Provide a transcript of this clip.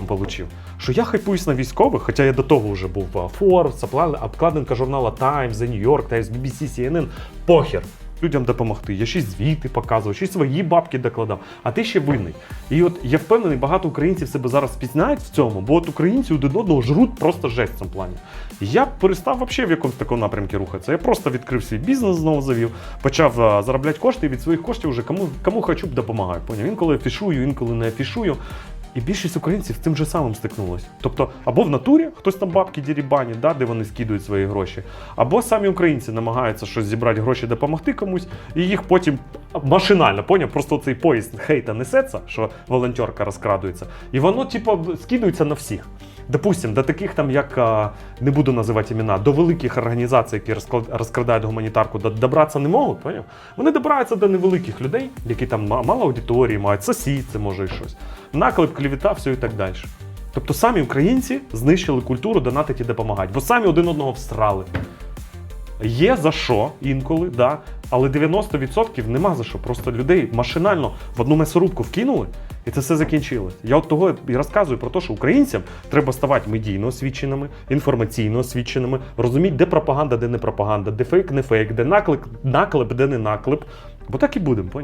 потім отримав? Що я хайпуюсь на військових, хоча я до того вже був Forbes, обкладинка журнала Times, The New York Times, BBC, CNN. Похер. Людям допомогти. Я ще звіти показував, ще свої бабки докладав, а ти ще винний. І от я впевнений, багато українців себе зараз впізнають в цьому, бо от українці один одного жруть просто жесть в цьому плані. Я перестав взагалі в якомусь такому напрямку рухатися. Я просто відкрив свій бізнес, знову завів, почав а, заробляти кошти і від своїх коштів вже кому, кому хочу допомагаю. Поняв? Інколи афішую, інколи не афішую. І більшість українців з тим же самим стикнулось. Тобто, або в натурі хтось там бабки дірібані, да, де вони скидують свої гроші, або самі українці намагаються щось зібрати гроші, допомогти комусь, і їх потім машинально, поняв, просто цей поїзд хейта несеться, що волонтерка розкрадується, і воно, типу, скидується на всіх. Допустим, до таких там, як не буду називати імена, до великих організацій, які розкрадають гуманітарку, добратися не можуть, поняв? Вони добираються до невеликих людей, які там мало аудиторії мають, сосід, це може і щось. Наклеп, клівіта, все і так далі. Тобто самі українці знищили культуру донатити і допомагати, бо самі один одного всрали. Є за що інколи, да, але 90% нема за що. Просто людей машинально в одну м'ясорубку вкинули, і це все закінчилось. Я от того і розказую про те, що українцям треба ставати медійно освіченими, інформаційно освіченими, розуміти, де пропаганда, де не пропаганда, де фейк, не фейк, де наклеп, наклеп, де не наклеп. Бо так і будемо.